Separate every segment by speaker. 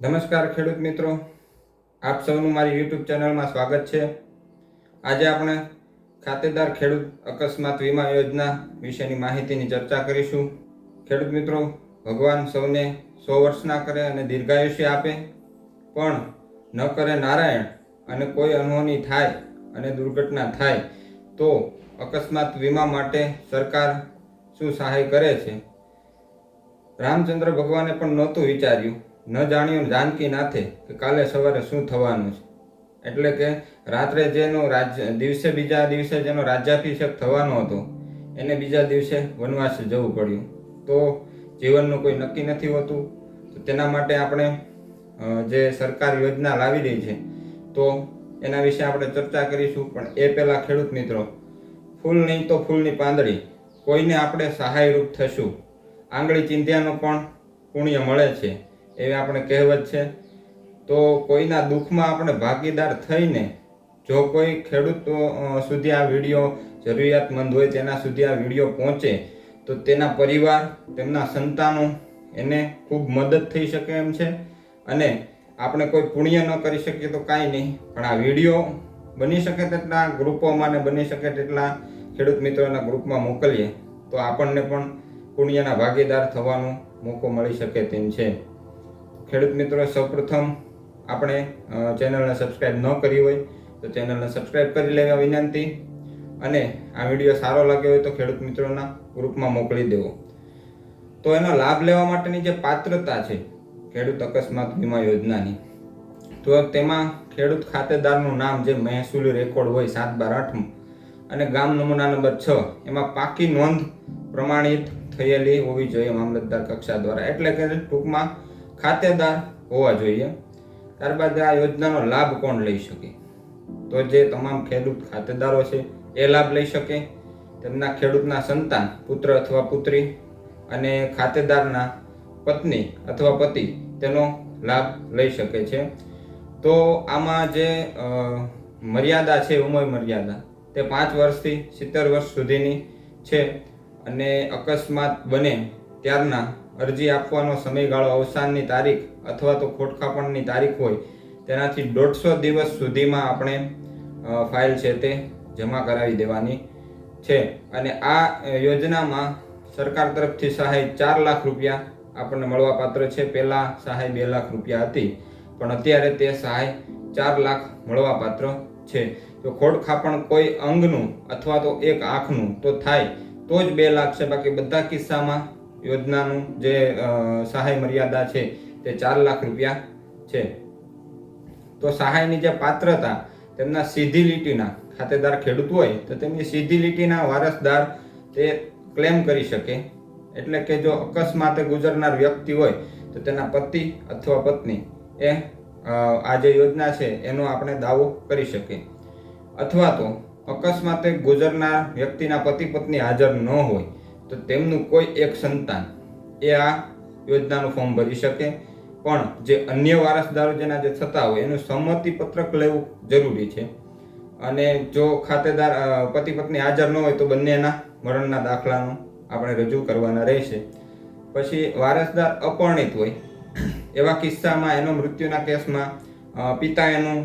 Speaker 1: નમસ્કાર ખેડૂત મિત્રો. આપ સૌનું મારી યુટ્યુબ ચેનલમાં સ્વાગત છે. આજે આપણે ખાતેદાર ખેડૂત અકસ્માત વીમા યોજના વિશેની માહિતીની ચર્ચા કરીશું. ખેડૂત મિત્રો, ભગવાન સૌને સો વર્ષના કરે અને દીર્ઘાયુષ્ય આપે. પણ ન કરે નારાયણ અને કોઈ અનહોની થાય અને દુર્ઘટના થાય, તો અકસ્માત વીમા માટે સરકાર શું સહાય કરે છે? રામચંદ્ર ભગવાને પણ નહોતું વિચાર્યું. ન જાણ્યું જાનકી નાથે કે કાલે સવારે શું થવાનું છે. એટલે કે રાત્રે જેનો રાજ્ય, દિવસે બીજા દિવસે જેનો રાજ્યાભિષેક થવાનો હતો, એને બીજા દિવસે વનવાસ જવું પડ્યું. તો જીવનનું કોઈ નક્કી નથી હોતું. તો તેના માટે આપણે જે સરકાર યોજના લાવી રહી છે, તો એના વિશે આપણે ચર્ચા કરીશું. પણ એ પહેલાં ખેડૂત મિત્રો, ફૂલ નહીં તો ફૂલની પાંદડી, કોઈને આપણે સહાયરૂપ થશું. આંગળી ચિંધ્યાનો પણ પુણ્ય મળે છે. એવી આપણે કહેવત છે. તો કોઈના દુઃખમાં આપણે ભાગીદાર થઈને જો કોઈ ખેડૂત સુધી આ વીડિયો જરૂરિયાતમંદ હોય, તેના સુધી આ વીડિયો પહોંચે, તો તેના પરિવાર, તેમના સંતાનો એને ખૂબ મદદ થઈ શકે એમ છે. અને આપણે કોઈ પુણ્ય ન કરી શકીએ તો કાંઈ નહીં. પણ આ વીડિયો બની શકે તેટલા ગ્રુપોમાં ને બની શકે તેટલા ખેડૂત મિત્રોના ગ્રુપમાં મોકલીએ, તો આપણને પણ પુણ્યના ભાગીદાર થવાનો મોકો મળી શકે તેમ છે. ખેડૂત મિત્રો, સૌપ્રથમ આપણે ચેનલને સબસ્ક્રાઈબ ન કરી હોય, તો ચેનલને સબસ્ક્રાઈબ કરી લેવા વિનંતી. અને આ વીડિયો સારો લાગ્યો હોય તો ખેડૂત મિત્રોના ગ્રુપમાં મોકલી દેવો. તો એનો લાભ લેવા માટેની જે પાત્રતા છે, ખેડૂત અકસ્માત વીમા યોજનાની, તો તેમાં ખેડૂત ખાતેદારનું નામ જે મહેસૂલી રેકોર્ડ હોય સાત બાર આઠમાં, અને ગામ નમૂના નંબર છ, એમાં પાકી નોંધ પ્રમાણિત થયેલી હોવી જોઈએ મામલતદાર કક્ષા દ્વારા. એટલે કે ટૂંકમાં ખાતેદાર હોવા જોઈએ. ત્યારબાદ આ યોજનાનો લાભ કોણ લઈ શકે? તો જે તમામ ખેડૂત ખાતેદારો છે, એ લાભ લઈ શકે. તેમના ખેડૂતના સંતાન, પુત્ર અથવા પુત્રી અને ખાતેદારના પત્ની અથવા પતિ તેનો લાભ લઈ શકે છે. તો આમાં જે મર્યાદા છે ઉંમર મર્યાદા, તે પાંચ વર્ષથી સિત્તેર વર્ષ સુધીની છે અને અકસ્માત બને ત્યારના અરજી આપવાનો સમયગાળો અવસાનની તારીખ અથવા તો ખોટખાપણની તારીખ હોય, તેનાથી દોઢસો દિવસ સુધીમાં આપણે ફાઇલ છે તે જમા કરાવી દેવાની છે. અને આ યોજનામાં સરકાર તરફથી સહાય ચાર લાખ રૂપિયા આપણને મળવાપાત્ર છે. પહેલાં સહાય બે લાખ રૂપિયા હતી, પણ અત્યારે તે સહાય ચાર લાખ મળવાપાત્ર છે. તો ખોડખાપણ કોઈ અંગનું અથવા તો એક આંખનું તો થાય, તો જ બે લાખ છે. બાકી બધા કિસ્સામાં યોજનાનું જે સહાય મર્યાદા છે તે ચાર લાખ રૂપિયા છે. તો સહાયની જે પાત્રતા તેમના સીધી લીટીના ખાતેદાર ખેડૂત હોય તો તેમની સીધી લીટીના વારસદાર તે ક્લેમ કરી શકે. એટલે કે જો અકસ્માતે ગુજરનાર વ્યક્તિ હોય તો તેના પતિ અથવા પત્ની એ આ જે યોજના છે એનો આપણે દાવો કરી શકીએ. અથવા તો અકસ્માતે ગુજરનાર વ્યક્તિના પતિ પત્ની હાજર ન હોય તો તેમનું કોઈ એક સંતાન એ આ યોજનાનું ફોર્મ ભરી શકે. પણ જે અન્ય વારસદારો જેના જે થતા હોય એનું સંમતિ પત્રક લેવું જરૂરી છે. અને જો ખાતેદાર પતિ પત્ની હાજર ન હોય તો બંનેના મરણના દાખલાનું આપણે રજૂ કરવાના રહેશે. પછી વારસદાર અપરણિત હોય, એવા કિસ્સામાં એનો મૃત્યુના કેસમાં પિતા એનું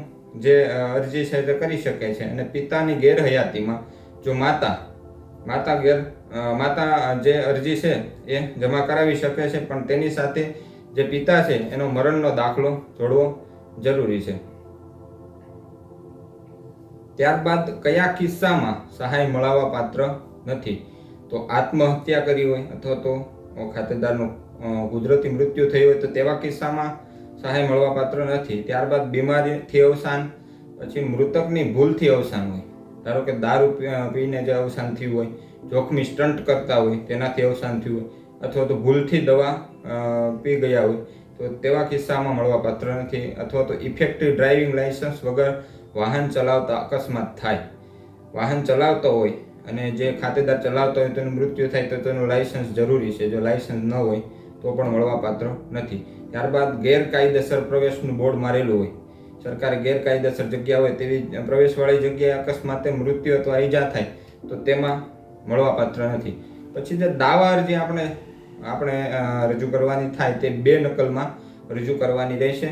Speaker 1: જે અરજી છે તે કરી શકે છે. અને પિતાની ગેરહયાતીમાં જો માતા માતા ગેર માતા જે અરજી છે એ જમા કરાવી શકે છે, પણ તેની સાથે જે પિતા છે એનો મરણનો દાખલો જોડવો જરૂરી છે. ત્યારબાદ કયા કિસ્સામાં સહાય મળવા પાત્ર નથી? તો આત્મહત્યા કરી હોય અથવા તો ખાતેદારનું કુદરતી મૃત્યુ થયું હોય તો તેવા કિસ્સામાં સહાય મળવા પાત્ર નથી. ત્યારબાદ બીમારીથી અવસાન, પછી મૃતકની ભૂલથી અવસાન હોય. ધારો કે દારૂ પીને જે અવસાન થયું હોય જોખમી સ્ટન્ટ કરતા હોય, તેનાથી અવસાન થયું હોય, અથવા તો ભૂલથી દવા પી ગયા હોય, તો તેવા કિસ્સામાં મળવાપાત્ર નથી, અથવા તો ઇફેક્ટિવ ડ્રાઇવિંગ લાઇસન્સ વગર વાહન ચલાવતા અકસ્માત થાય. વાહન ચલાવતો હોય અને જે ખાતેદાર ચલાવતો હોય, તેનું મૃત્યુ થાય, તો તેનું લાઇસન્સ જરૂરી છે. જો લાઇસન્સ ન હોય, તો પણ મળવાપાત્ર નથી. ત્યારબાદ ગેરકાયદેસર પ્રવેશનું બોર્ડ મારેલું હોય. સરકારે ગેરકાયદેસર જગ્યા હોય, તેવી પ્રવેશવાળી જગ્યાએ અકસ્માતે મૃત્યુ અથવા ઈજા થાય, તો તેમાં મળવા પાત્ર નથી. પછી જે દાવા અરજી આપણે આપણે રજૂ કરવાની થાય તે બે નકલમાં રજૂ કરવાની રહેશે.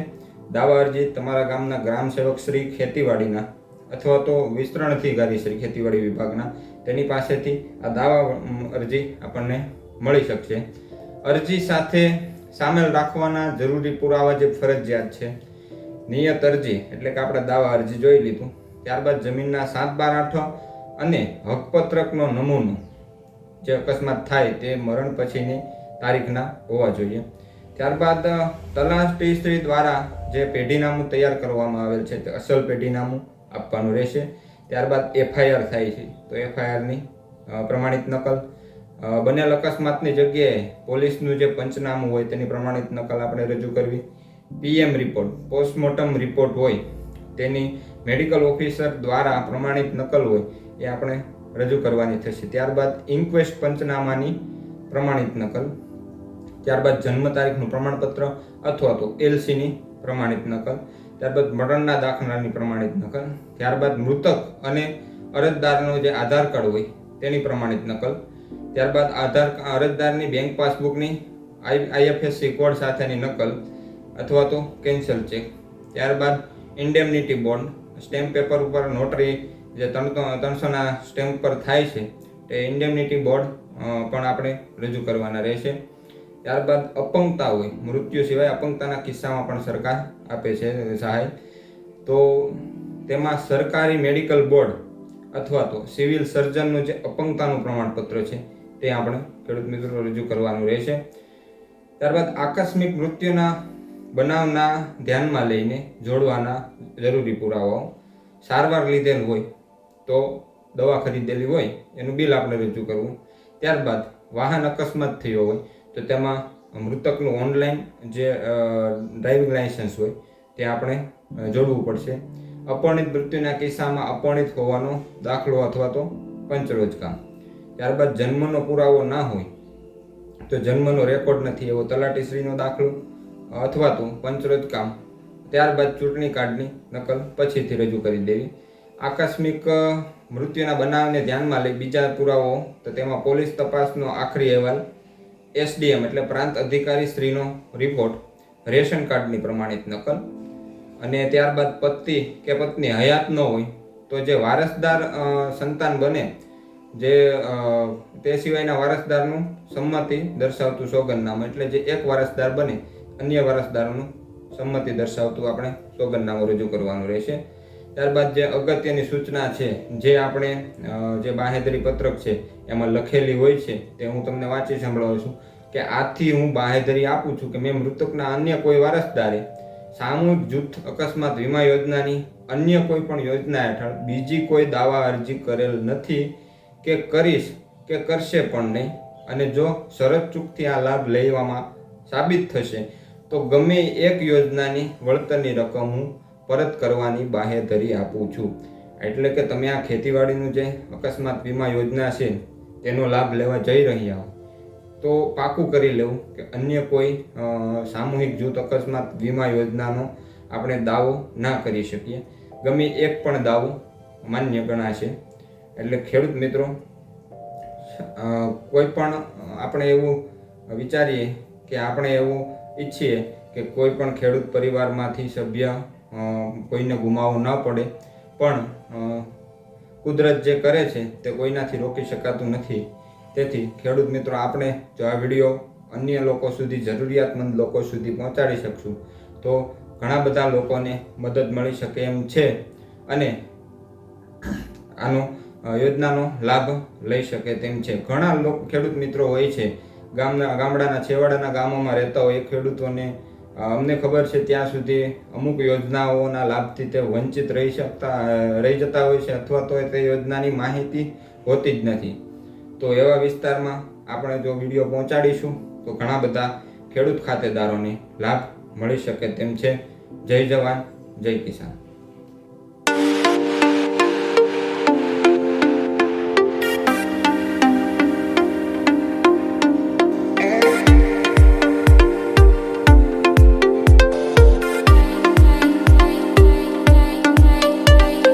Speaker 1: દાવા અરજી તમારા ગામના ગ્રામ સેવક શ્રી ખેતીવાડીના અથવા તો વિસ્તરણ અધિકારી શ્રી ખેતીવાડી વિભાગના. તેની પાસેથી આ દાવા અરજી આપણને મળી શકશે. અરજી સાથે સામેલ રાખવાના જરૂરી પુરાવા જે ફરજિયાત છે. નિયત અરજી, એટલે કે આપણે દાવા અરજી જોઈ લીધું. ત્યારબાદ જમીનના સાત બાર આઠ અને હકપત્રકનો નમૂનો જે અકસ્માત થાય તે મરણ પછીની તારીખના હોવા જોઈએ. ત્યારબાદ તલાટી શ્રી દ્વારા જે પેઢીનામું તૈયાર કરવામાં આવેલ છે તે અસલ પેઢીનામું આપવાનું રહેશે. ત્યારબાદ એફઆઈઆર થાય છે. તો એફઆઈઆરની પ્રમાણિત નકલ. બનેલ અકસ્માતની જગ્યાએ પોલીસનું જે પંચનામું હોય તેની પ્રમાણિત નકલ આપણે રજૂ કરવી. પીએમ રિપોર્ટ, પોસ્ટમોર્ટમ રિપોર્ટ હોય તેની મેડિકલ ઓફિસર દ્વારા પ્રમાણિત નકલ હોય એ આપણે રજૂ કરવાની થશે. ત્યારબાદ ઇન્ક્વેસ્ટ પંચનામાની પ્રમાણિત નકલ, ત્યારબાદ જન્મ તારીખનું પ્રમાણપત્ર અથવા તો એલસીની પ્રમાણિત નકલ, ત્યારબાદ મરણના દાખલાની પ્રમાણિત નકલ, ત્યારબાદ મૃતક અને અરજદારનો જે આધાર કાર્ડ હોય તેની પ્રમાણિત નકલ, ત્યારબાદ આધાર અરજદારની બેંક પાસબુકની આઈએફએસસી કોડ સાથેની નકલ અથવા તો કેન્સલ ચેક, ત્યારબાદ ઇન્ડેમનિટી બોન્ડ સ્ટેમ્પ પેપર ઉપર નોટરી જે ત્રણસો ત્રણસોના સ્ટેમ્પ પર થાય છે, તે ઇન્ડેમનિટી બોર્ડ પણ આપણે રજૂ કરવાના રહેશે. ત્યારબાદ અપંગતા હોય, મૃત્યુ સિવાય અપંગતાના કિસ્સામાં પણ સરકાર આપે છે, સહાય. તો તેમાં સરકારી મેડિકલ બોર્ડ અથવા તો સિવિલ સર્જનનું જે અપંગતાનું પ્રમાણપત્ર છે, તે આપણે ખેડૂત મિત્રો રજૂ કરવાનું રહેશે. ત્યારબાદ આકસ્મિક મૃત્યુના બનાવના ધ્યાનમાં લઈને જોડવાના જરૂરી પુરાવાઓ સારવાર લીધેલ હોય તો દવા ખરીદેલી હોય, એનું બિલ આપણે રજૂ કરવું. ત્યારબાદ વાહન અકસ્માત થયો હોય, તો તેમાં મૃતકનું ઓનલાઈન જે ડ્રાઇવિંગ લાઇસન્સ હોય, તે આપણે જોડવું પડશે. અપર્ણિત મૃત્યુના કિસ્સામાં અપર્ણિત હોવાનો દાખલો અથવા તો પંચરોજ કામ. ત્યારબાદ જન્મનો પુરાવો ના હોય, તો જન્મનો રેકોર્ડ નથી, એવો તલાટીશ્રીનો દાખલો. અથવા તો પંચરોજ કામ. ત્યારબાદ ચૂંટણી કાર્ડની નકલ પછીથી રજૂ કરી દેવી. આકસ્મિક મૃત્યુના બનાવને ધ્યાનમાં લઈ બીજા પુરાવો તો તેમાં પોલીસ તપાસનો આખરી અહેવાલ, એસડીએમ એટલે પ્રાંત અધિકારી શ્રીનો રિપોર્ટ, રેશન કાર્ડની પ્રમાણિત નકલ અને ત્યારબાદ પતિ કે પત્ની હયાત ન હોય, તો જે વારસદાર સંતાન બને, જે તે સિવાયના વારસદારનું સંમતિ દર્શાવતું સોગંદનામું એટલે જે એક વારસદાર બને અન્ય વારસદારોનું સંમતિ દર્શાવતું આપણે સોગંદનામું રજૂ કરવાનું રહેશે. ત્યારબાદ જે અગત્યની સૂચના છે, જે આપણે જે બાહેધરી પત્રક છે, એમાં લખેલી હોય છે, તે હું તમને વાંચી સંભળાવું છું કે આથી હું બાહેધરી આપું છું કે મેં મૃતકના અન્ય કોઈ વારસદારે સામૂહિક જૂથ અકસ્માત વીમા યોજનાની અન્ય કોઈ પણ યોજના હેઠળ બીજી કોઈ દાવા અરજી કરેલ નથી કે કરીશ કે કરશે પણ નહીં. અને જો શરત ચૂકથી આ લાભ લેવામાં સાબિત થશે તો ગમે એક યોજનાની વળતરની રકમ હું પરત કરવાની બાહેધરી આપું છું. એટલે કે તમે આ ખેતીવાડીનું જે અકસ્માત વીમા યોજના છે, તેનો લાભ લેવા જઈ રહ્યા હો. તો પાકું કરી લેવું કે અન્ય કોઈ સામૂહિક જૂથ અકસ્માત વીમા યોજનાનો આપણે દાવો ના કરી શકીએ. ગમે એક પણ દાવો માન્ય ગણાશે. એટલે ખેડૂત મિત્રો કોઈ પણ આપણે એવું વિચારીએ કે આપણે એવું ઈચ્છીએ કે કોઈ પણ ખેડૂત પરિવારમાંથી સભ્ય કોઈને ગુમાવવું ન પડે. પણ કુદરત જે કરે છે તે કોઈનાથી રોકી શકાતું નથી. તેથી ખેડૂત મિત્રો, આપણે જો આ વીડિયો અન્ય લોકો સુધી, જરૂરિયાતમંદ લોકો સુધી પહોંચાડી શકશું, તો ઘણા બધા લોકોને મદદ મળી શકે એમ છે અને આનો યોજનાનો લાભ લઈ શકે તેમ છે. ઘણા લોકો, ખેડૂત મિત્રો હોય છે ગામના, ગામડાના છેવાડાના ગામોમાં રહેતા હોય એ ખેડૂતોને અમને ખબર છે ત્યાં સુધી અમુક યોજનાઓના લાભથી તે વંચિત રહી શકતા રહી જતા હોય છે અથવા તો તે યોજનાની માહિતી હોતી જ નથી. તો એવા વિસ્તારમાં આપણે જો વીડિયો પહોંચાડીશું, તો ઘણા બધા ખેડૂત ખાતેદારોને લાભ મળી શકે તેમ છે. જય જવાન, જય કિસાન.